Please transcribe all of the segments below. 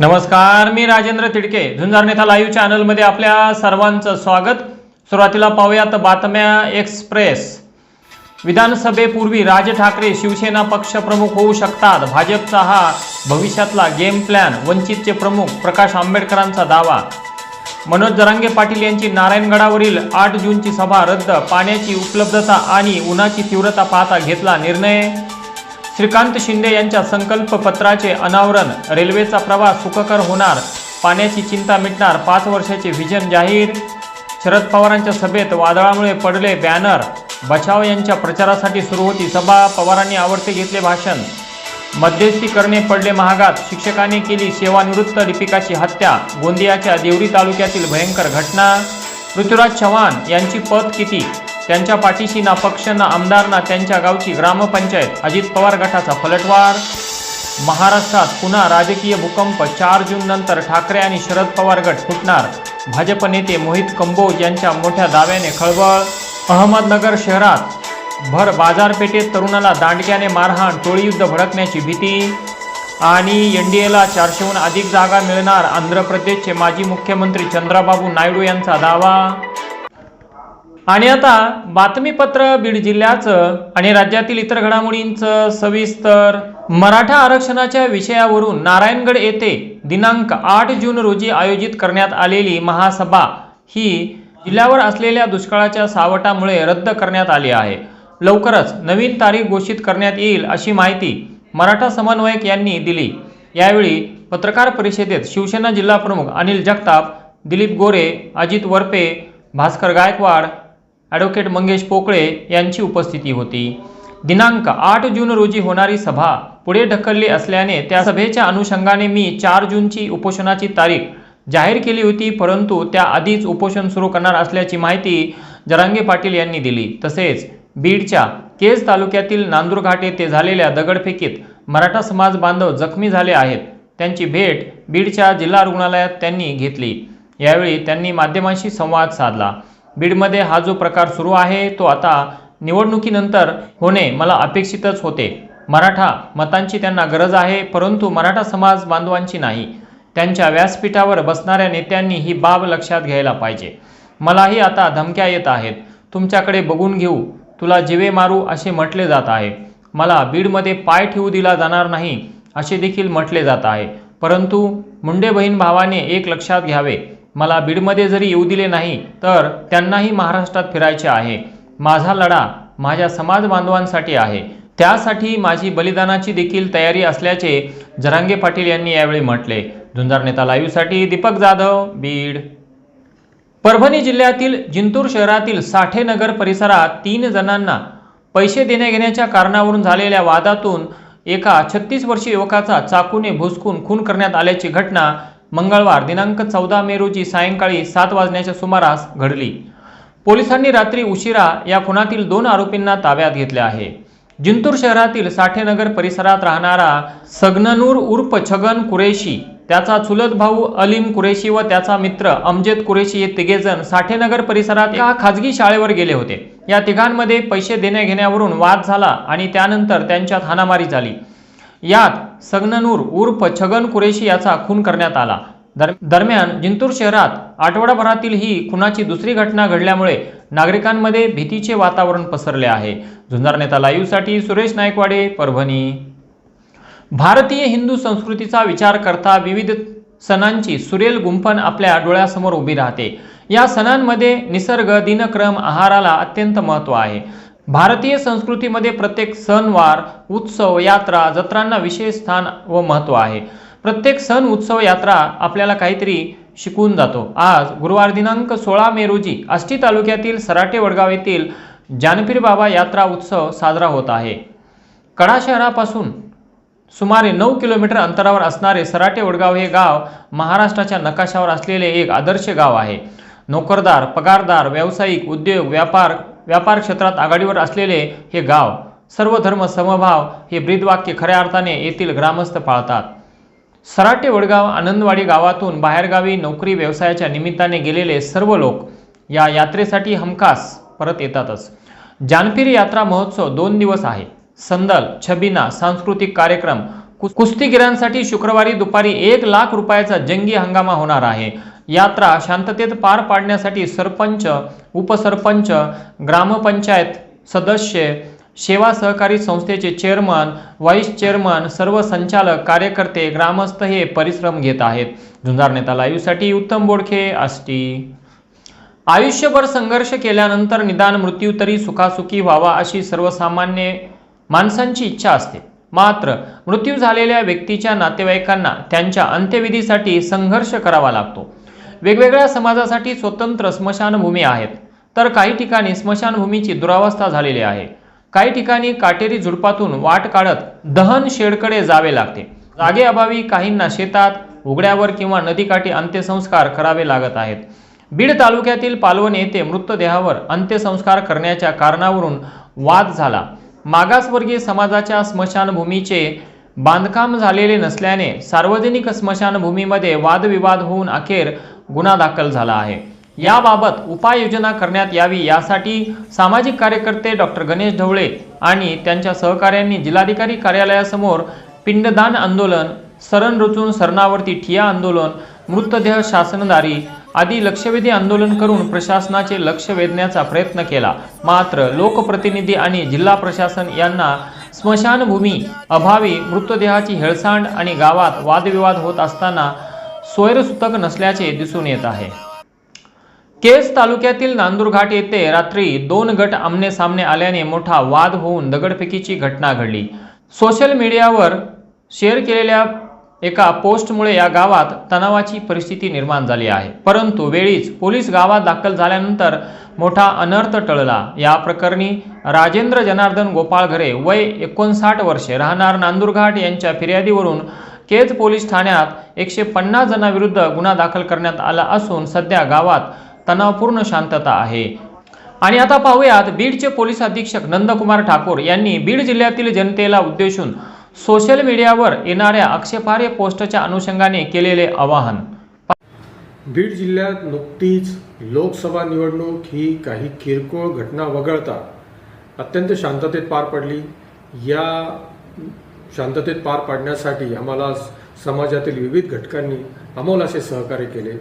नमस्कार मी राजेंद्र तिडके. झुंजार नेता लाईव्ह चॅनलमध्ये आपल्या सर्वांचं स्वागत. सुरुवातीला पाहूयात बातम्या एक्सप्रेस विधानसभेपूर्वी राज ठाकरे शिवसेना पक्षप्रमुख होऊ शकतात. भाजपचा हा भविष्यातला गेम प्लॅन वंचितचे प्रमुख प्रकाश आंबेडकरांचा दावा. मनोज जरांगे पाटील यांची नारायणगडावरील आठ जूनची सभा रद्द. पाण्याची उपलब्धता आणि उन्हाची तीव्रता पाहता घेतला निर्णय. श्रीकांत शिंदे यांच्या संकल्प पत्राचे अनावरण. रेल्वेचा प्रवास सुखकर होणार. पाण्याची चिंता मिटणार. पाच वर्षाचे व्हिजन जाहीर. शरद पवारांच्या सभेत वादळामुळे पडले बॅनर. बचाव यांच्या प्रचारासाठी सुरू होती सभा. पवारांनी आवडते घेतले भाषण. मध्यस्थी करणे पडले महागात. शिक्षकाने केली सेवानिवृत्त लिपिकाची हत्या. गोंदियाच्या देवरी तालुक्यातील भयंकर घटना. पृथ्वीराज चव्हाण यांची पद किती? त्यांच्या पाठीशी ना पक्ष ना आमदार ना त्यांच्या गावची ग्रामपंचायत. अजित पवार गटाचा पलटवार. महाराष्ट्रात पुन्हा राजकीय भूकंप. चार जून नंतर ठाकरे आणि शरद पवार गट फुटणार. भाजप नेते मोहित कंबोज यांच्या मोठ्या दाव्याने खळबळ. अहमदनगर शहरात भर बाजारपेठेत तरुणाला दांडक्याने मारहाण टोळीयुद्ध भडकण्याची भीती. आणि एन डी एला चारशेहून अधिक जागा मिळणार. आंध्र प्रदेशचे माजी मुख्यमंत्री चंद्राबाबू नायडू यांचा दावा. आणि आता बातमीपत्र बीड जिल्ह्याचं आणि राज्यातील इतर घडामोडींचं सविस्तर. मराठा आरक्षणाच्या विषयावरून नारायणगड येथे दिनांक आठ जून रोजी आयोजित करण्यात आलेली महासभा ही जिल्ह्यावर असलेल्या दुष्काळाच्या सावटामुळे रद्द करण्यात आली आहे. लवकरच नवीन तारीख घोषित करण्यात येईल अशी माहिती मराठा समन्वयक यांनी दिली. यावेळी पत्रकार परिषदेत शिवसेना जिल्हाप्रमुख अनिल जगताप दिलीप गोरे अजित वरपे भास्कर गायकवाड ॲडव्होकेट मंगेश पोकळे यांची उपस्थिती होती. दिनांक आठ जून रोजी होणारी सभा पुढे ढकलली असल्याने त्या सभेच्या अनुषंगाने मी चार जूनची उपोषणाची तारीख जाहीर केली होती परंतु त्याआधीच उपोषण सुरू करणार असल्याची माहिती जरांगे पाटील यांनी दिली. तसेच बीडच्या केज तालुक्यातील नांदूरघाट येथे झालेल्या दगडफेकीत मराठा समाज बांधव जखमी झाले आहेत. त्यांची भेट बीडच्या जिल्हा रुग्णालयात त्यांनी घेतली. यावेळी त्यांनी माध्यमांशी संवाद साधला. बीडमध्ये हा जो प्रकार सुरू आहे तो आता निवडणुकीनंतर होणे मला अपेक्षितच होते. मराठा मतांची त्यांना गरज आहे परंतु मराठा समाज बांधवांची नाही. त्यांच्या व्यासपीठावर बसणाऱ्या नेत्यांनी ही बाब लक्षात घ्यायला पाहिजे. मलाही आता धमक्या येत आहेत. तुमच्याकडे बघून घेऊ. तुला जिवे मारू असे म्हटले जात आहे. मला बीडमध्ये पाय ठेवू दिला जाणार नाही असे देखील म्हटले जात आहे. परंतु मुंडे बहीण भावाने एक लक्षात घ्यावे. मला बीडमध्ये जरी येऊ दिले नाही तर त्यांनाही महाराष्ट्रात फिरायचे आहे. माझा लढा माझ्या समाज बांधवांसाठी आहे. त्यासाठी माझी बलिदानाची देखील तयारी असल्याचे जरांगे पाटील यांनी यावेळी म्हटले. झुंजार नेता लाईव्हसाठी दीपक जाधव बीड. परभणी जिल्ह्यातील जिंतूर शहरातील साठे नगर परिसरात तीन जणांना पैसे देण्याघेण्याच्या कारणावरून झालेल्या वादातून एका छत्तीस वर्षीय युवकाचा चाकूने भुसकून खून करण्यात आल्याची घटना मंगळवार दिनांक चौदा मे रोजी सायंकाळी सात वाजण्याच्या सुमारास घडली. पोलिसांनी रात्री उशिरा या खुनातील दोन आरोपींना ताब्यात घेतले आहे. जिंतूर शहरातील साठेनगर परिसरात राहणारा सगननूर उर्फ छगन कुरेशी त्याचा चुलत भाऊ अलीम कुरेशी व त्याचा मित्र अमजद कुरेशी हे तिघेजण साठेनगर परिसरात एका खाजगी शाळेवर गेले होते. या तिघांमध्ये पैसे देण्याघेण्यावरून वाद झाला आणि त्यानंतर त्यांच्यात हाणामारी झाली. यात सगननूर उर्फ छगन कुरेशी याचा खून करण्यात आला. दर दरम्यान जिंतूर शहरात आठवडाभरातील ही खुनाची दुसरी घटना घडल्यामुळे नागरिकांमध्ये भीतीचे वातावरण पसरले आहे. झुंजार नेता लाईव्हसाठी सुरेश नायकवाडे परभणी. भारतीय हिंदू संस्कृतीचा विचार करता विविध सणांची सुरेल गुंफण आपल्या डोळ्यासमोर उभी राहते. या सणांमध्ये निसर्ग दिनक्रम आहाराला अत्यंत महत्त्व आहे. भारतीय संस्कृतीमध्ये प्रत्येक सणवार उत्सव यात्रा जत्रांना विशेष स्थान व महत्त्व आहे. प्रत्येक सण उत्सव यात्रा आपल्याला काहीतरी शिकून जातो. आज गुरुवार दिनांक सोळा मे रोजी आष्टी तालुक्यातील सराटे वडगाव येथील जानपीर बाबा यात्रा उत्सव साजरा होत आहे. कडा शहरापासून सुमारे नऊ किलोमीटर अंतरावर असणारे सराटे वडगाव हे गाव महाराष्ट्राच्या नकाशावर असलेले एक आदर्श गाव आहे. नोकरदार पगारदार व्यावसायिक उद्योग व्यापार व्यापार क्षेत्रात आघाडीवर असलेले हे गाव सर्व धर्म समभाव हे ब्रीदवाक्य खऱ्या अर्थाने येथील ग्रामस्थ पाळतात. सराटे वडगाव आनंदवाडी गावातून बाहेरगावी नोकरी व्यवसायाच्या निमित्ताने गेलेले सर्व लोक या यात्रेसाठी हमखास परत येतातच. जानपीर यात्रा महोत्सव दोन दिवस आहे. संदल छबिना सांस्कृतिक कार्यक्रम कु- कुस्तीगिरांसाठी शुक्रवारी दुपारी एक लाख रुपयाचा जंगी हंगामा होणार आहे. यात्रा शांततेत पार पाडण्यासाठी सरपंच उपसरपंच ग्रामपंचायत सदस्य सेवा सहकारी संस्थेचे चेअरमन व्हाईस चेअरमन सर्व संचालक कार्यकर्ते ग्रामस्थ हे परिश्रम घेत आहेत. झुंजार नेता लाईव्हसाठी उत्तम बोडखे आष्टी. आयुष्यभर संघर्ष केल्यानंतर निदान मृत्यू तरी सुखासुखी व्हावा अशी सर्वसामान्य माणसांची इच्छा असते. मात्र मृत्यू झालेल्या व्यक्तीच्या नातेवाईकांना त्यांच्या अंत्यविधीसाठी संघर्ष करावा लागतो. वेगवेगळ्या समाजासाठी स्वतंत्र स्मशानभूमी आहेत. तर काही ठिकाणी स्मशानभूमीची दुरावस्था झालेली आहे. काही ठिकाणी काटेरी झुडपातून वाट काढत दहन शेडकडे जावे लागते. जागेअभावी काहींना शेतात उघड्यावर किंवा नदीकाठी अंत्यसंस्कार करावे लागत आहेत. बीड तालुक्यातील पालवण येथे मृतदेहावर अंत्यसंस्कार करण्याच्या कारणावरून वाद झाला. मागासवर्गीय समाजाच्या स्मशानभूमीचे बांधकाम झालेले नसल्याने सार्वजनिक स्मशानभूमीमध्ये वादविवाद होऊन अखेर गुन्हा दाखल झाला आहे. याबाबत उपाययोजना करण्यात यावी यासाठी सामाजिक कार्यकर्ते डॉक्टर गणेश ढवळे आणि त्यांच्या सहकाऱ्यांनी जिल्हाधिकारी कार्यालयासमोर पिंडदान आंदोलन सरण रुचून सरणावरती ठिया आंदोलन मृतदेह शासनदारी आदी लक्षवेधी आंदोलन करून प्रशासनाचे लक्ष वेधण्याचा प्रयत्न केला. मात्र लोकप्रतिनिधी आणि जिल्हा प्रशासन यांना स्मशानभूमी अभावी मृतदेहाची हेळसांड आणि गावात वादविवाद होत असताना सोयरसूतक नसल्याचे दिसून येत आहे. केस तालुक्यातील नांदूरघाट येथे रात्री दोन गट आमने सामने आल्याने मोठा वाद होऊन दगडफेकीची घटना घडली. सोशल मीडियावर शेअर केलेल्या एका पोस्टमुळे या गावात तणावाची परिस्थिती निर्माण झाली आहे. परंतु वेळीच पोलीस गावात दाखल झाल्यानंतर मोठा अनर्थ टळला. या प्रकरणी राजेंद्र जनार्दन गोपाळ घरे वय एकोणसाठ वर्षे राहणार नांदूरघाट यांच्या फिर्यादीवरून केज पोलीस ठाण्यात एकशे पन्नास जणांविरुद्ध गुन्हा दाखल करण्यात आला असून सध्या गावात तणावपूर्ण शांतता आहे. आणि आता पाहूयात बीडचे पोलीस अधीक्षक नंदकुमार ठाकूर यांनी बीड जिल्ह्यातील जनतेला उद्देशून सोशल मीडियावर येणाऱ्या आक्षेपार्ह पोस्टच्या अनुषंगाने केलेले आवाहन. बीड जिल्ह्यात नुकतीच लोकसभा निवडणूक ही काही किरकोळ घटना वगळता अत्यंत शांततेत पार पडली. या शांततेत पार पाडण्यासाठी आम्हाला समाजातील विविध घटकांनी अमोल असे सहकार्य केले.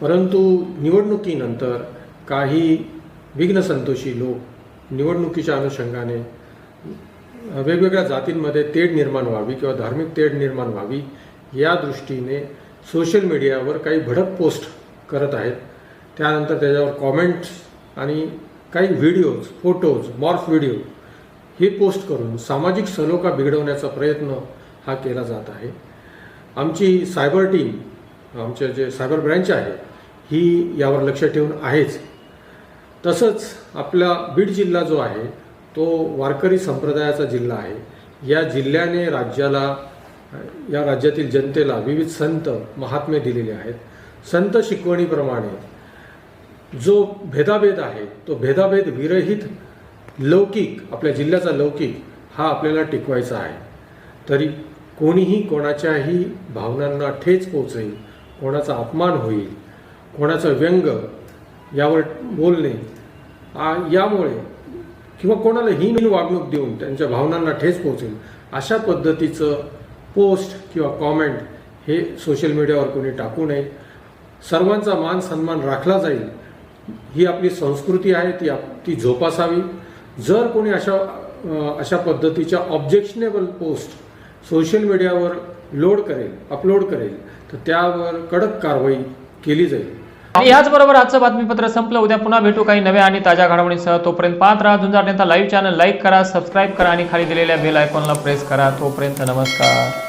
परंतु निवडणुकीनंतर काही विघ्नसंतोषी लोक निवडणुकीच्या अनुषंगाने वेगवेगळ्या जातींमध्ये तेढ निर्माण व्हावी किंवा धार्मिक तेढ निर्माण व्हावी या दृष्टीने सोशल मीडियावर काही भडक पोस्ट करत आहेत. त्यानंतर त्याच्यावर कॉमेंट्स आणि काही व्हिडिओज फोटोज मॉर्फ व्हिडिओ हे पोस्ट करून सामाजिक सलोखा बिघडवण्याचा प्रयत्न हा केला जात आहे. आमची सायबर टीम आमचे जे सायबर ब्रँच आहे ही यावर लक्ष ठेवून आहेच. तसंच आपला बीड जिल्हा जो आहे तो वारकरी संप्रदायाचा जिल्हा आहे. या जिल्ह्याने राज्याला या राज्यातील जनतेला विविध संत महात्मे दिलेले आहेत. संत शिकवणीप्रमाणे जो भेदाभेद आहे तो भेदाभेद विरहित लौकिक आपल्या जिल्ह्याचा लौकिक हा आपल्याला टिकवायचा आहे. तरी कोणीही कोणाच्याही भावनांना ठेच पोचेल कोणाचा अपमान होईल कोणाचं व्यंग यावर बोलणे यामुळे किंवा कोणाला हीन वागणूक देऊन त्यांच्या भावनांना ठेच पोहोचेल अशा पद्धतीचं पोस्ट किंवा कॉमेंट हे सोशल मीडियावर कोणी टाकू नये. सर्वांचा मान सन्मान राखला जाईल. ही आपली संस्कृती आहे ती आप ती जोपासावी. जर कोणी अशा अशा पद्धतीच्या ऑब्जेक्शनेबल पोस्ट सोशल मीडियावर लोड करेल अपलोड करेल तर त्यावर कडक कारवाई केली जाईल. आणि याचबरोबर आजचं बातमीपत्र संपलं. उद्या पुन्हा भेटू काही नव्या आणि ताज्या घडामोडींसह. तोपर्यंत पाहत राहा. झुंजार नेता लाईव्ह चॅनल लाईक करा सबस्क्राईब करा आणि खाली दिलेल्या बेल आयकॉनला प्रेस करा. तोपर्यंत नमस्कार.